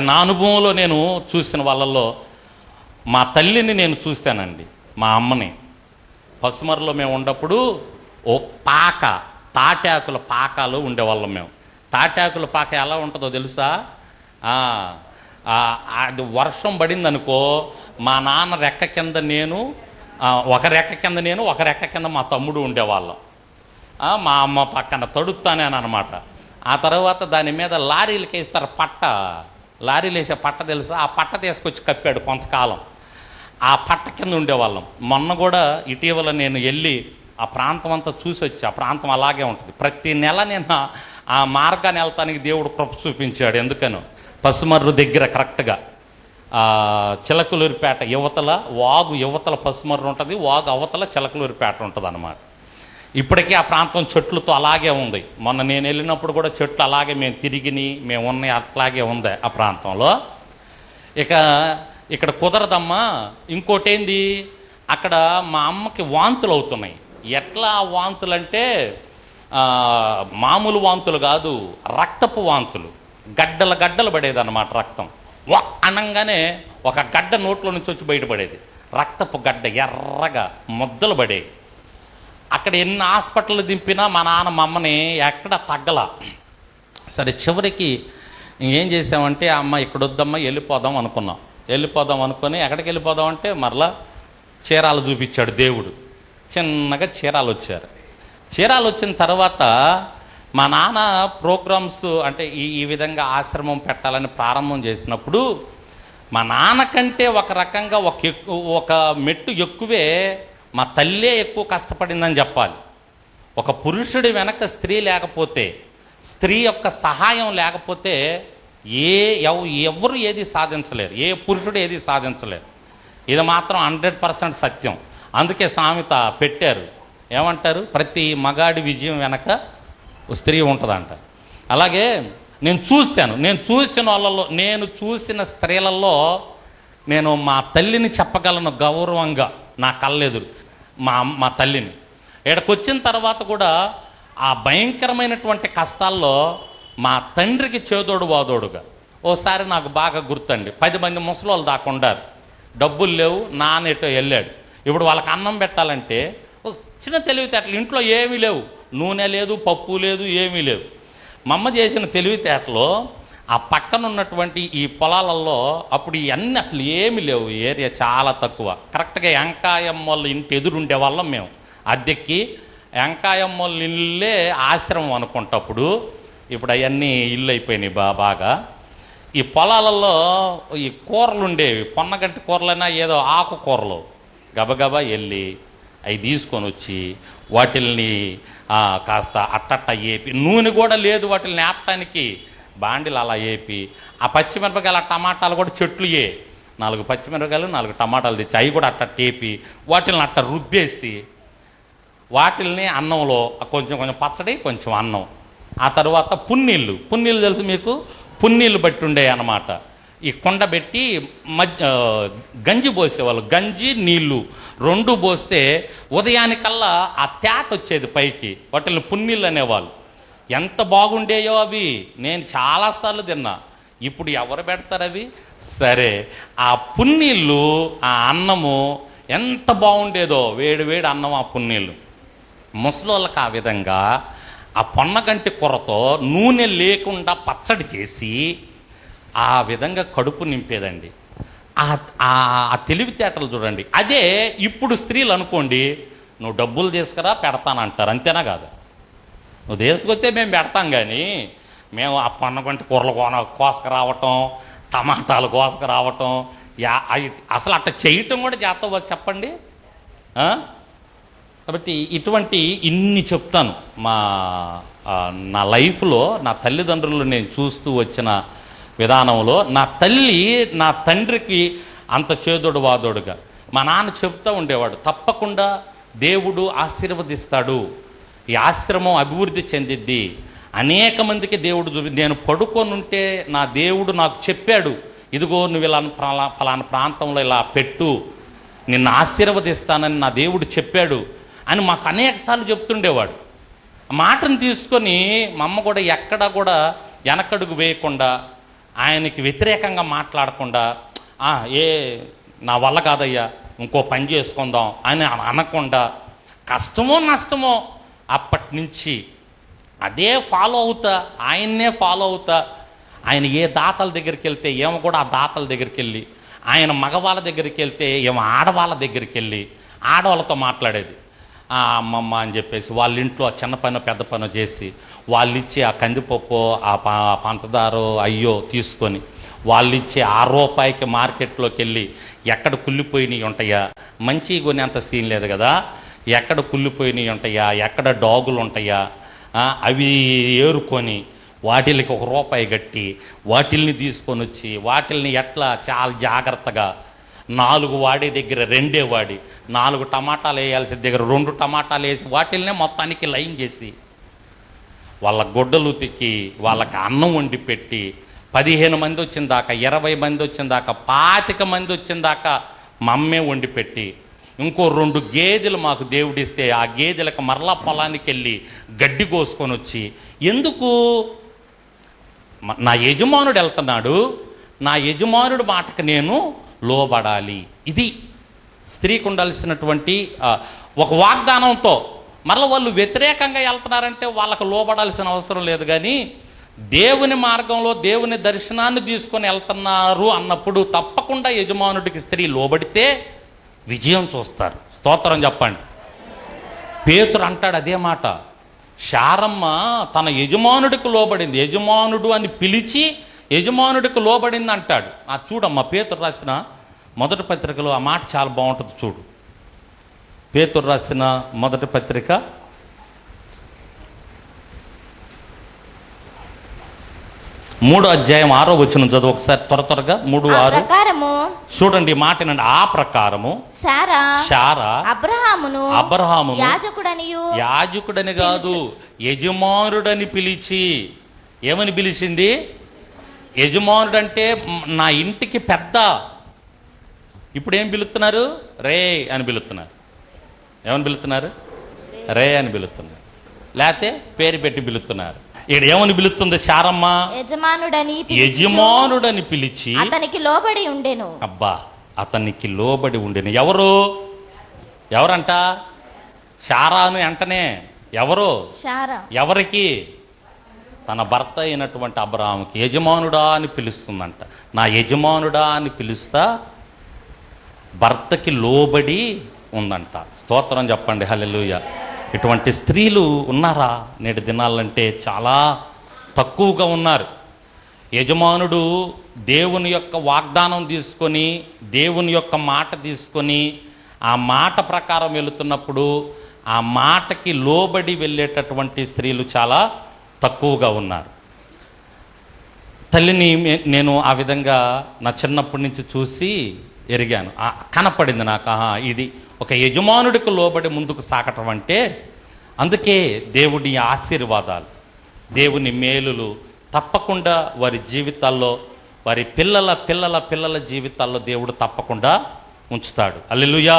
నా అనుభవంలో నేను చూసిన వాళ్ళల్లో మా తల్లిని నేను చూశానండి మా అమ్మని. పసుమరలో మేము ఉన్నప్పుడు ఓ పాక తాటాకుల పాకాలు ఉండేవాళ్ళం మేము. తాటాకుల పాక ఎలా ఉంటుందో తెలుసా? అది వర్షం పడింది అనుకో మా నాన్న రెక్క కింద నేను ఒక రెక్క కింద నేను ఒక రెక్క కింద మా తమ్ముడు ఉండేవాళ్ళం. మా అమ్మ పక్కన తడుస్తానే అనమాట. ఆ తర్వాత దాని మీద లారీలకి ఇస్తారు పట్ట. లారీలు వేసే పట్ట తెలుసా? ఆ పట్ట తీసుకొచ్చి కప్పాడు కొంతకాలం. ఆ పట్ట కింద ఉండేవాళ్ళం. మొన్న కూడా ఇటీవల నేను వెళ్ళి ఆ ప్రాంతం అంతా చూసి వచ్చి ఆ ప్రాంతం అలాగే ఉంటుంది. ప్రతి నెల నేను ఆ- మార్గాన్ని వెళ్తానికి దేవుడు కృప చూపించాడు ఎందుకనో? పసుమర్రు దగ్గర కరెక్ట్గా చిలకలూరిపేట యువతల వాగు యువతల పసుమర్రు ఉంటుంది వాగు అవతల చిలకలూరిపేట ఉంటుంది అన్నమాట ఇప్పటికీ ఆ ప్రాంతం చెట్లతో అలాగే ఉంది. మొన్న నేను వెళ్ళినప్పుడు కూడా చెట్లు అలాగే మేము తిరిగిని మేము ఉన్నాయి అట్లాగే ఉంది ఆ ప్రాంతంలో. ఇక ఇక్కడ కుదరదమ్మా ఇంకోటేంది? అక్కడ మా అమ్మకి వాంతులు అవుతున్నాయి. ఎట్లా వాంతులు అంటే మామూలు వాంతులు కాదు రక్తపు వాంతులు. గడ్డల గడ్డలు పడేదన్నమాట రక్తం. వా అనంగానే ఒక గడ్డ నోట్లో నుంచి వచ్చి బయటపడేది. రక్తపు గడ్డ ఎర్రగా ముద్దలు పడేవి అక్కడ ఎన్ని హాస్పిటల్ దింపినా మా నాన్న మమ్మని ఎక్కడ తగ్గల. సరే చివరికి ఏం చేసామంటే అమ్మ ఇక్కడ వద్దమ్మా వెళ్ళిపోదాం అనుకున్నాం. వెళ్ళిపోదాం అనుకొని ఎక్కడికి వెళ్ళిపోదాం అంటే మరలా చీరాలు చూపించాడు దేవుడు. చిన్నగా చీరాలు వచ్చారు. చీరాలు వచ్చిన తర్వాత మా నాన్న ప్రోగ్రామ్స్ అంటే ఈ ఈ విధంగా ఆశ్రమం పెట్టాలని ప్రారంభం చేసినప్పుడు మా నాన్నకంటే ఒక రకంగా ఒక ఎక్కు ఒక మెట్టు ఎక్కువే మా తల్లే ఎక్కువ కష్టపడిందని చెప్పాలి. ఒక పురుషుడి వెనక స్త్రీ లేకపోతే స్త్రీ యొక్క సహాయం లేకపోతే ఏ ఎవ- ఎవరు ఏది సాధించలేరు. ఏ పురుషుడు ఏది సాధించలేరు. ఇది మాత్రం హండ్రెడ్ పర్సెంట్ సత్యం. అందుకే సామెత పెట్టారు. ఏమంటారు? ప్రతి మగాడి విజయం వెనక స్త్రీ ఉంటుందంట. అలాగే నేను చూశాను. నేను చూసిన వాళ్ళలో నేను చూసిన స్త్రీలలో నేను మా తల్లిని చెప్పగలను గౌరవంగా నా కళ్ళెదురు. మా మా తల్లిని. ఇక్కడికి వచ్చిన తర్వాత కూడా ఆ భయంకరమైనటువంటి కష్టాల్లో మా తండ్రికి చేదోడు వాదోడుగా. ఓసారి నాకు బాగా గుర్తండి. పది మంది ముసలోళ్ళు దాకా ఉండారు. డబ్బులు లేవు నాన్నెటో వెళ్ళాడు. ఇప్పుడు వాళ్ళకి అన్నం పెట్టాలంటే ఒక చిన్న తెలివితేటలు. ఇంట్లో ఏమీ లేవు. నూనె లేదు పప్పు లేదు ఏమీ లేవు. మా అమ్మ చేసిన తెలివితేటలో ఆ పక్కన ఉన్నటువంటి ఈ పొలాలలో అప్పుడు ఇవన్నీ అసలు ఏమీ లేవు. ఏరియా చాలా తక్కువ. కరెక్ట్గా వెంకాయమ్మ వాళ్ళ ఇంటి ఎదురుండే వాళ్ళం మేము. అద్దెక్కి వెంకాయమ్మ వాళ్ళ ఇల్లే ఆశ్రమం అనుకుంటప్పుడు ఇప్పుడు అవన్నీ ఇల్లు అయిపోయినాయి బా బాగా. ఈ పొలాలలో ఈ కూరలు ఉండేవి పొన్నగంటి కూరలైనా ఏదో ఆకు కూరలు. గబగబా వెళ్ళి అవి తీసుకొని వచ్చి వాటిల్ని కాస్త అట్టట్ట ఏపి నూనె కూడా లేదు వాటిని ఆపటానికి. బాండిలు అలా ఏపి. ఆ పచ్చిమిరపకాయలు ఆ టమాటాలు కూడా చెట్లు ఏ. నాలుగు పచ్చిమిరపకాయలు నాలుగు టమాటాలు తెచ్చి అవి కూడా అట్ట టేపి వాటిని అట్ట రుబ్బేసి వాటిల్ని అన్నంలో కొంచెం కొంచెం పచ్చడి కొంచెం అన్నం. ఆ తర్వాత పున్నీళ్ళు. పున్నీళ్ళు తెలుసు మీకు? పున్నీళ్ళు బట్టి ఉండే అన్నమాట. ఈ కొండ పెట్టి మధ్య గంజి పోసేవాళ్ళు. గంజి నీళ్ళు రెండు పోస్తే ఉదయానికల్లా ఆ తేట వచ్చేది పైకి. వాటిని పున్నీళ్ళు అనేవాళ్ళు. ఎంత బాగుండేయో అవి. నేను చాలాసార్లు తిన్నా. ఇప్పుడు ఎవరు పెడతారు అవి? సరే ఆ పున్నీళ్ళు ఆ అన్నము ఎంత బాగుండేదో. వేడి వేడి అన్నం ఆ పున్నీళ్ళు. ముసలోళ్ళకి ఆ విధంగా ఆ పొన్నగంటి కూరతో నూనె లేకుండా పచ్చడి చేసి ఆ విధంగా కడుపు నింపేదండి. ఆ ఆ- ఆ తెలివితేటలు చూడండి. అదే ఇప్పుడు స్త్రీలు అనుకోండి నువ్వు డబ్బులు తీసుకురా పెడతానంటారు. అంతేనా కాదు. నువ్వు తీసుకొస్తే మేము పెడతాం కానీ మేము ఆ పొన్నగంటి కూరలు కోన కోసుకురావటం టమాటాలు కోసుకురావటం యా అవి అసలు అట్ట చేయటం కూడా చేస్తావా చెప్పండి? కాబట్టి ఇటువంటి ఇన్ని చెప్తాను. మా నా లైఫ్లో నా తల్లిదండ్రులు నేను చూస్తూ వచ్చిన విధానంలో నా తల్లి నా తండ్రికి అంత చేదోడు వాదోడుగా. మా నాన్న చెప్తూ ఉండేవాడు తప్పకుండా దేవుడు ఆశీర్వదిస్తాడు. ఈ ఆశ్రమం అభివృద్ధి చెందిద్ది. అనేక మందికి దేవుడు చూపి నేను పడుకొని ఉంటే నా దేవుడు నాకు చెప్పాడు ఇదిగో నువ్వు ఇలా ఫలా ఫలానా ప్రాంతంలో ఇలా పెట్టు నిన్ను ఆశీర్వదిస్తానని నా దేవుడు చెప్పాడు అని మాకు అనేక సార్లు చెప్తుండేవాడు. మాటను తీసుకొని మా అమ్మ కూడా ఎక్కడా కూడా వెనకడుగు వేయకుండా ఆయనకి వ్యతిరేకంగా మాట్లాడకుండా ఏ నా వల్ల కాదయ్యా ఇంకో పని చేసుకుందాం అని అనకుండా కష్టమో నష్టమో అప్పటి నుంచి అదే ఫాలో అవుతా ఆయన్నే ఫాలో అవుతా. ఆయన ఏ దాతల దగ్గరికి వెళ్తే ఏమో కూడా ఆ దాతల దగ్గరికి వెళ్ళి ఆయన మగవాళ్ళ దగ్గరికి వెళ్తే ఏమో ఆడవాళ్ళ దగ్గరికి వెళ్ళి ఆడవాళ్ళతో మాట్లాడేది. అమ్మమ్మ అని చెప్పేసి వాళ్ళ ఇంట్లో చిన్న పని పెద్ద పని చేసి వాళ్ళు ఆ కందిపప్పు ఆ పంచదార అయ్యో తీసుకొని వాళ్ళు ఇచ్చే ఆ రూపాయికి మార్కెట్లోకి వెళ్ళి ఎక్కడ కుళ్ళిపోయినవి ఉంటాయా? మంచి కొనేంత సీన్ లేదు కదా. ఎక్కడ కుళ్ళిపోయినవి ఉంటాయా? ఎక్కడ డాగులు ఉంటాయా అవి ఏరుకొని వాటిల్కి ఒక రూపాయి కట్టి వాటిల్ని తీసుకొని వచ్చి వాటిల్ని ఎట్లా చాలా జాగ్రత్తగా నాలుగు వాడే దగ్గర రెండే వాడి నాలుగు టమాటాలు వేయాల్సిన దగ్గర రెండు టమాటాలు వేసి వాటిల్నే మొత్తానికి లైన్ చేసి వాళ్ళ గుడ్డలు ఉతికి వాళ్ళకి అన్నం వండి పెట్టి పదిహేను మంది వచ్చిన దాకా ఇరవై మంది వచ్చిన దాకా పాతిక మంది వచ్చిన దాకా మమ్మే వండి పెట్టి ఇంకో రెండు గేదెలు మాకు దేవుడిస్తే ఆ గేదెలకు మరలా పొలానికి వెళ్ళి గడ్డి కోసుకొని వచ్చి ఎందుకు? నా యజమానుడు వెళ్తున్నాడు. నా యజమానుడు మాటకు నేను లోబడాలి. ఇది స్త్రీకి ఉండాల్సినటువంటి ఒక వాగ్దానంతో మరల వాళ్ళు వ్యతిరేకంగా వెళ్తున్నారంటే వాళ్ళకు లోబడాల్సిన అవసరం లేదు కానీ దేవుని మార్గంలో దేవుని దర్శనాన్ని తీసుకొని వెళ్తున్నారు అన్నప్పుడు తప్పకుండా యజమానుడికి స్త్రీ లోబడితే విజయం చూస్తారు. స్తోత్రం చెప్పండి. పేతురు అంటాడు అదే మాట. శారమ్మ తన యజమానుడికి లోబడింది. యజమానుడు అని పిలిచి యజమానుడికి లోబడింది అంటాడు. ఆ చూడమ్మా పేతురు రాసిన మొదటి పత్రికలో ఆ మాట చాలా బాగుంటుంది చూడు. పేతురు రాసిన మొదటి పత్రిక మూడో అధ్యాయం ఆరో వచ్చిన చదువు ఒకసారి త్వర త్వరగా. మూడు ఆరు. ప్రకారము చూడండి మాట వినండి. ఆ ప్రకారము సారా శారా అబ్రహామును అబ్రహామును యాజకుడనియు. యాజకుడని కాదు యజమానుడని పిలిచి. ఏమని పిలిచింది? యజమానుడు అంటే నా ఇంటికి పెద్ద. ఇప్పుడు ఏం పిలుస్తున్నారు? రే అని పిలుస్తున్నారు. ఏమని పిలుస్తున్నారు? రే అని పిలుస్తున్నారు. లేకపోతే పేరు పెట్టి పిలుస్తున్నారు. ఇక్కడ ఏమని పిలుస్తుంది? శారమ్మ. యజమానుడని యజమానుడని పిలిచి. అతనికి లోబడి ఉండెను. అబ్బా అతనికి లోబడి ఉండేను. ఎవరు? ఎవరంట? శారాను వెంటనే ఎవరు? శారా. ఎవరికి? తన భర్త అయినటువంటి అబ్రహాముకి యజమానుడా అని పిలుస్తుందంట. నా యజమానుడా అని పిలుస్తా భర్తకి లోబడి ఉందంట. స్తోత్రం చెప్పండి. హల్లెలూయ. ఇటువంటి స్త్రీలు ఉన్నారా? నేటి దినాలంటే చాలా తక్కువగా ఉన్నారు. యజమానుడు దేవుని యొక్క వాగ్దానం తీసుకొని దేవుని యొక్క మాట తీసుకొని ఆ మాట ప్రకారం వెళుతున్నప్పుడు ఆ మాటకి లోబడి వెళ్ళేటటువంటి స్త్రీలు చాలా తక్కువగా ఉన్నారు. తల్లిని నేను ఆ విధంగా నా చిన్నప్పటి నుంచి చూసి ఎరిగాను. కనపడింది నాకు. ఆహా ఇది ఒక యజమానుడికి లోబడి ముందుకు సాగటం అంటే అందుకే దేవుని ఆశీర్వాదాలు దేవుని మేలులు తప్పకుండా వారి జీవితాల్లో వారి పిల్లల పిల్లల పిల్లల జీవితాల్లో దేవుడు తప్పకుండా ఉంచుతాడు. అల్లెలుయా